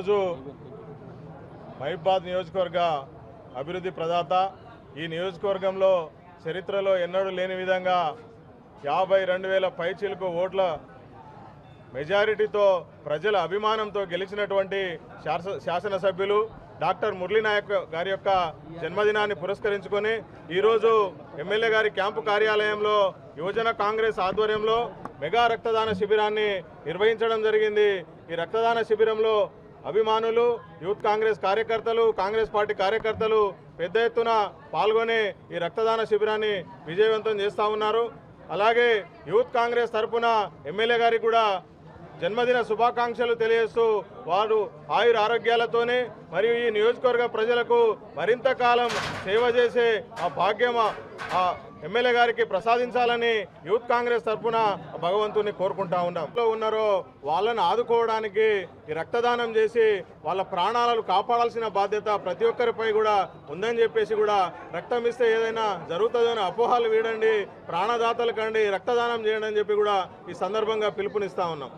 ఈరోజు మహిబాద్ నియోజకవర్గ అభివృద్ధి ప్రదాత ఈ నియోజకవర్గంలో చరిత్రలో ఎన్నడూ లేని విధంగా యాభై రెండు వేల పైచీలకు ఓట్ల మెజారిటీతో ప్రజల అభిమానంతో గెలిచినటువంటి శాసనసభ్యులు డాక్టర్ మురళీనాయక్ గారి యొక్క జన్మదినాన్ని పురస్కరించుకొని ఈరోజు ఎమ్మెల్యే గారి క్యాంపు కార్యాలయంలో యువజన కాంగ్రెస్ ఆధ్వర్యంలో మెగా రక్తదాన శిబిరాన్ని నిర్వహించడం జరిగింది. ఈ రక్తదాన శిబిరంలో అభిమానులు యూత్ కాంగ్రెస్ కార్యకర్తలు కాంగ్రెస్ పార్టీ కార్యకర్తలు పెద్ద ఎత్తున పాల్గొని ఈ రక్తదాన శిబిరాన్ని విజయవంతం చేస్తూ ఉన్నారు. అలాగే యూత్ కాంగ్రెస్ తరపున ఎమ్మెల్యే గారికి కూడా జన్మదిన శుభాకాంక్షలు తెలియజేస్తూ వారు ఆయుర ఆరోగ్యాలతోనే మరియు ఈ నియోజకవర్గ ప్రజలకు మరింత కాలం సేవ చేసే ఆ భాగ్యం ఆ ఎమ్మెల్యే గారికి ప్రసాదించాలని యూత్ కాంగ్రెస్ తరఫున భగవంతుని కోరుకుంటా ఉన్నాం. ఉన్నారో వాళ్ళని ఆదుకోవడానికి ఈ రక్తదానం చేసి వాళ్ళ ప్రాణాలను కాపాడాల్సిన బాధ్యత ప్రతి ఒక్కరిపై కూడా ఉందని చెప్పేసి కూడా రక్తం ఇస్తే ఏదైనా జరుగుతుందని అపోహాలు వీడండి ప్రాణదాతలు కండి రక్తదానం చేయండి అని చెప్పి కూడా ఈ సందర్భంగా పిలుపునిస్తా ఉన్నాం.